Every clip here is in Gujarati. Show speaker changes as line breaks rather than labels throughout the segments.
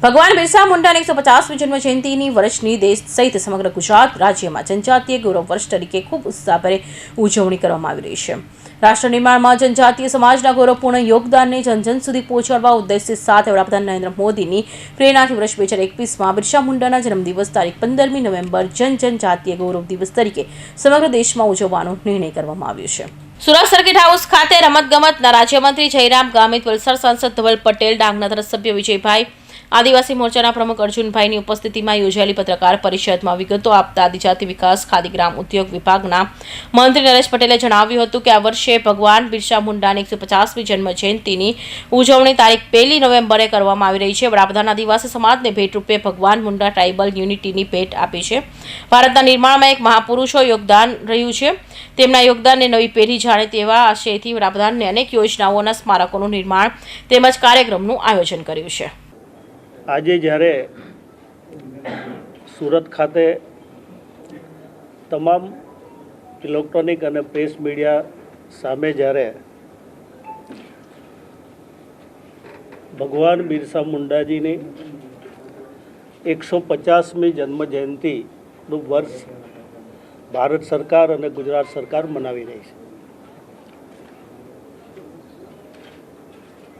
ભગવાન બિરસા મુંડાની એકસો પચાસમી જન્મ વર્ષની દેશ સહિત સમગ્ર ગુજરાત રાજ્યમાં જનજાતીય ગૌરવ વર્ષ તરીકે ખૂબ ઉત્સાહભરે ઉજવણી કરવામાં આવી રહી છે. રાષ્ટ્ર નિર્માણમાં જનજાતીય સમાજના ગૌરવપૂર્ણ યોગદાનને જન જન સુધી પહોંચાડવા ઉદ્દેશ્ય સાથે વડાપ્રધાન નરેન્દ્ર મોદીની પ્રેરણાથી વર્ષ બે હજાર એકવીસમાં બિરસા મુંડાના જન્મદિવસ તારીખ પંદરમી નવેમ્બર જન જનજાતીય ગૌરવ દિવસ તરીકે સમગ્ર દેશમાં ઉજવવાનો નિર્ણય કરવામાં આવ્યો છે. સુરત સર્કિટ હાઉસ ખાતે રમતગમતના રાજ્યમંત્રી જયરામ ગામિત વલસાડ સાંસદ ધવલ પટેલ ડાંગના ધારાસભ્ય વિજયભાઈ આદિવાસી મોરચાના પ્રમુખ અર્જુનભાઈની ઉપસ્થિતિમાં યોજાયેલી પત્રકાર પરિષદમાં વિગતો આપતા આદિજાતિ વિકાસ, ખાદી ગ્રામ ઉદ્યોગ વિભાગના મંત્રી નરેશ પટેલે જણાવ્યું હતું કે આ વર્ષે ભગવાન બિરસા મુંડાની એકસો પચાસમી જન્મ જયંતિની ઉજવણી તારીખ પહેલી નવેમ્બરે કરવામાં આવી રહી છે. વડાપ્રધાન આદિવાસી સમાજને ભેટરૂપે ભગવાન મુંડા ટ્રાઇબલ યુનિટીની ભેટ આપી છે. ભારતના નિર્માણમાં એક મહાપુરુષો યોગદાન રહ્યું છે. તેમના યોગદાનને નવી પેઢી જાણે તેવા આશયથી વડાપ્રધાનને અનેક યોજનાઓના સ્મારકોનું નિર્માણ તેમજ કાર્યક્રમનું આયોજન કર્યું છે.
આજે જ્યારે સુરત ખાતે તમામ ઇલેક્ટ્રોનિક અને પ્રેસ મીડિયા સામે જ્યારે ભગવાન બિરસા મુંડાજીની એકસો પચાસમી જન્મ જયંતિનું વર્ષ ભારત સરકાર અને ગુજરાત સરકાર મનાવી રહી છે.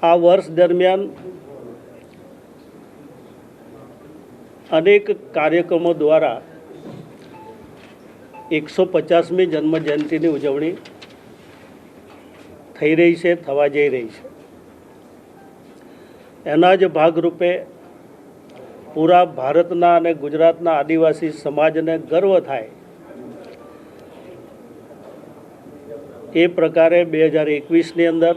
આ વર્ષ દરમિયાન અનેક કાર્યક્રમો દ્વારા એકસો પચાસમી જન્મજયંતિની ઉજવણી થઈ રહી છે, થવા જઈ રહી છે. એના જ ભાગરૂપે પૂરા ભારતના અને ગુજરાતના આદિવાસી સમાજને ગર્વ થાય એ પ્રકારે બે હજાર એકવીસની અંદર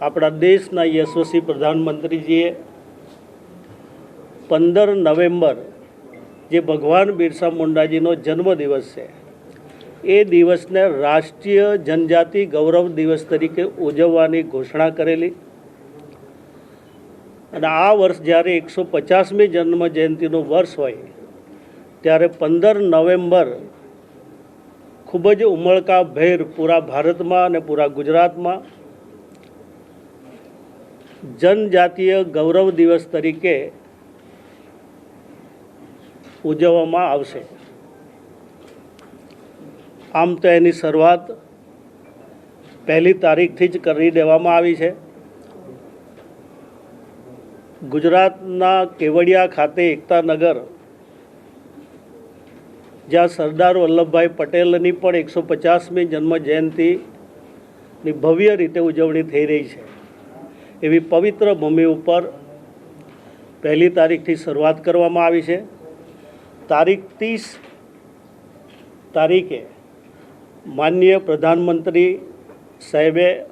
આપણા દેશના યશસ્વી પ્રધાનમંત્રીજીએ પંદર નવેમ્બર જે ભગવાન બિરસા મુંડાજીનો જન્મદિવસ છે, એ દિવસને રાષ્ટ્રીય જનજાતિ ગૌરવ દિવસ તરીકે ઉજવવાની ઘોષણા કરેલી. અને આ વર્ષ જ્યારે એકસો પચાસમી જન્મ જયંતિનું વર્ષ હોય, ત્યારે પંદર નવેમ્બર ખૂબ જ ઉમળકાભેર પૂરા ભારતમાં અને પૂરા ગુજરાતમાં જનજાતીય ગૌરવ દિવસ તરીકે ઉજવવામાં આવશે. આમ તો એની શરૂઆત પહેલી તારીખથી જ કરી દેવામાં આવી છે. ગુજરાતના કેવડિયા ખાતે એકતાનગર જ્યાં સરદાર વલ્લભભાઈ પટેલની પણ એકસો પચાસમી જન્મ જયંતિની ભવ્ય રીતે ઉજવણી થઈ રહી છે. એવી પવિત્ર ભૂમિ ઉપર પહેલી તારીખથી શરૂઆત કરવામાં આવી છે. તારીખ ત્રીસ તારીખે માનનીય પ્રધાનમંત્રી સાહેબે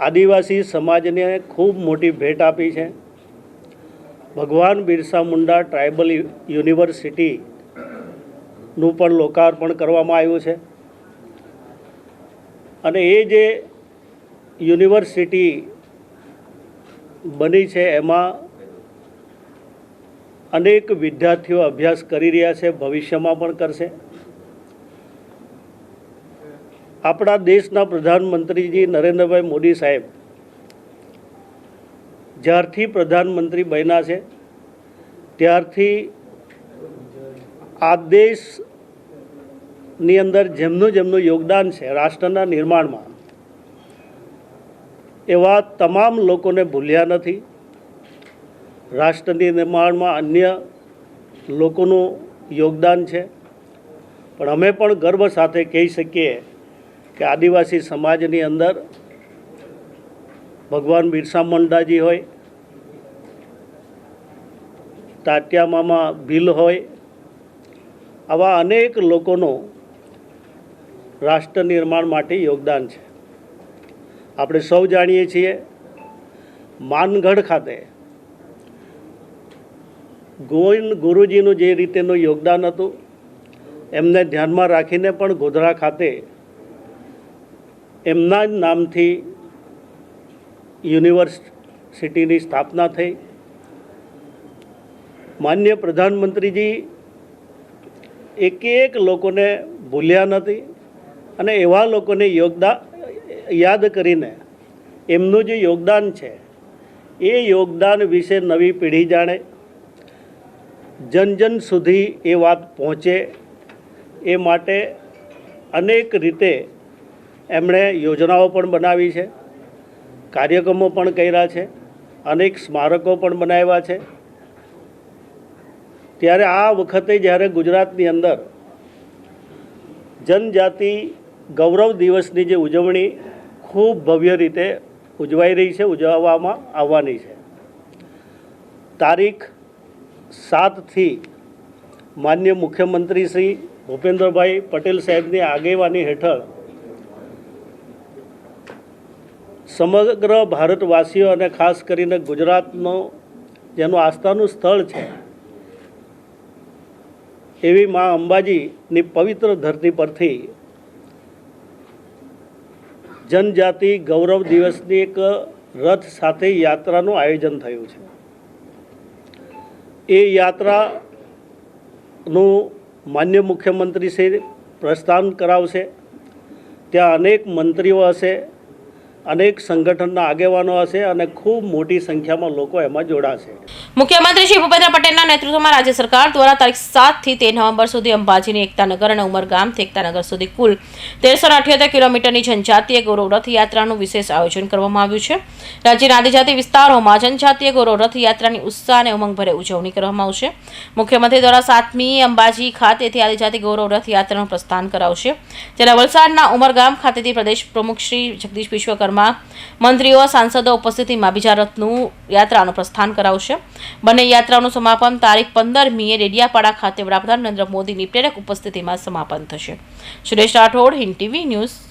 આદિવાસી સમાજને ખૂબ મોટી ભેટ આપી છે. ભગવાન બિરસા મુંડા ટ્રાઇબલ યુનિવર્સિટીનું પણ લોકાર્પણ કરવામાં આવ્યું છે. અને એ જે યુનિવર્સિટી બની છે, એમાં અનેક વિદ્યાર્થીઓ અભ્યાસ કરી રહ્યા છે, ભવિષ્યમાં પણ કરશે. આપણા દેશના પ્રધાનમંત્રીજી નરેન્દ્રભાઈ મોદી સાહેબ જ્યારથી પ્રધાનમંત્રી બન્યા છે, ત્યારથી આ દેશની અંદર જેમનું જેમનું યોગદાન છે, રાષ્ટ્રના નિર્માણમાં, એવા તમામ લોકોને ભૂલ્યા નથી. રાષ્ટ્રની નિર્માણમાં અન્ય લોકોનું યોગદાન છે. પણ અમે પણ ગર્વ સાથે કહી શકીએ કે આદિવાસી સમાજની અંદર ભગવાન બિરસા મુંડાજી હોય મામા ભીલ હોય, આવા અનેક લોકોનું રાષ્ટ્ર નિર્માણ માટે યોગદાન છે. આપણે સૌ જાણીએ છીએ, માનગઢ ખાતે ગોવિંદ ગુરુજીનું જે રીતેનું યોગદાન હતું, એમને ધ્યાનમાં રાખીને પણ ગોધરા ખાતે એમના જ નામથી યુનિવર્સિટીની સ્થાપના થઈ. માન્ય પ્રધાનમંત્રીજી એક એક લોકોને ભૂલ્યા નથી અને એવા લોકોને યોગદાન યાદ કરીને એમનું જે યોગદાન છે, એ યોગદાન વિશે નવી પેઢી જાણે જન જન સુધી એ વાત પહોંચે એ માટે અનેક રીતે એમણે યોજનાઓ પણ બનાવી છે, કાર્યક્રમો પણ કર્યા છે, અનેક સ્મારકો પણ બનાવ્યા છે. ત્યારે આ વખતે જ્યારે ગુજરાતની અંદર જનજાતિ ગૌરવ દિવસની જે ઉજવણી ખૂબ ભવ્ય રીતે ઉજવાઈ રહી છે, ઉજવવામાં આવવાની છે. તારીખ સાતથી માન્ય મુખ્યમંત્રી શ્રી ભૂપેન્દ્રભાઈ પટેલ સાહેબની આગેવાની હેઠળ સમગ્ર ભારતવાસીઓ અને ખાસ કરીને ગુજરાતનો જેનું આસ્થાનું સ્થળ છે, એવી મા અંબાજીની પવિત્ર ધરતી પરથી જનજાતિ ગૌરવ દિવસની એક રથ સાથે યાત્રાનું આયોજન થયું છે. એ યાત્રાનું માન્ય મુખ્યમંત્રી શ્રી પ્રસ્થાન કરાવશે. ત્યાં અનેક મંત્રીઓ હશે. અનેક સંગઠનના આગેવાનો હશે અને ખૂબ મોટી સંખ્યામાં લોકો એમાં જોડાશે.
મુખ્યમંત્રી શ્રી ભૂપેન્દ્ર પટેલના નેતૃત્વમાં રાજ્ય સરકાર દ્વારા તારીખ સાતથી તેર નવેમ્બર સુધી અંબાજીની એકતાનગર અને ઉમરગામથી એકતાનગર સુધી કુલ તેરસો અઠ્યોતેર કિલોમીટરની જનજાતીય ગૌરવ રથયાત્રાનું વિશેષ આયોજન કરવામાં આવ્યું છે. રાજ્યના આદિજાતિ વિસ્તારોમાં જનજાતીય ગૌરવ રથ યાત્રાની ઉત્સાહ અને ઉમંગભરે ઉજવણી કરવામાં આવશે. મુખ્યમંત્રી દ્વારા સાતમી અંબાજી ખાતેથી આદિજાતિ ગૌરવ રથ યાત્રાનું પ્રસ્થાન કરાવશે. જ્યારે વલસાડના ઉમરગામ ખાતેથી પ્રદેશ પ્રમુખ શ્રી જગદીશ વિશ્વકર્મા મંત્રીઓ, સાંસદો ઉપસ્થિતિમાં બીજા રથનું યાત્રાનું પ્રસ્થાન કરાવશે. બંને યાત્રાનું સમાપન તારીખ પંદર મીએ રેડિયાપાડા ખાતે વડાપ્રધાન નરેન્દ્ર મોદીની પ્રેરક ઉપસ્થિતિમાં સમાપન થશે. Suresh Rathod, Hind TV news.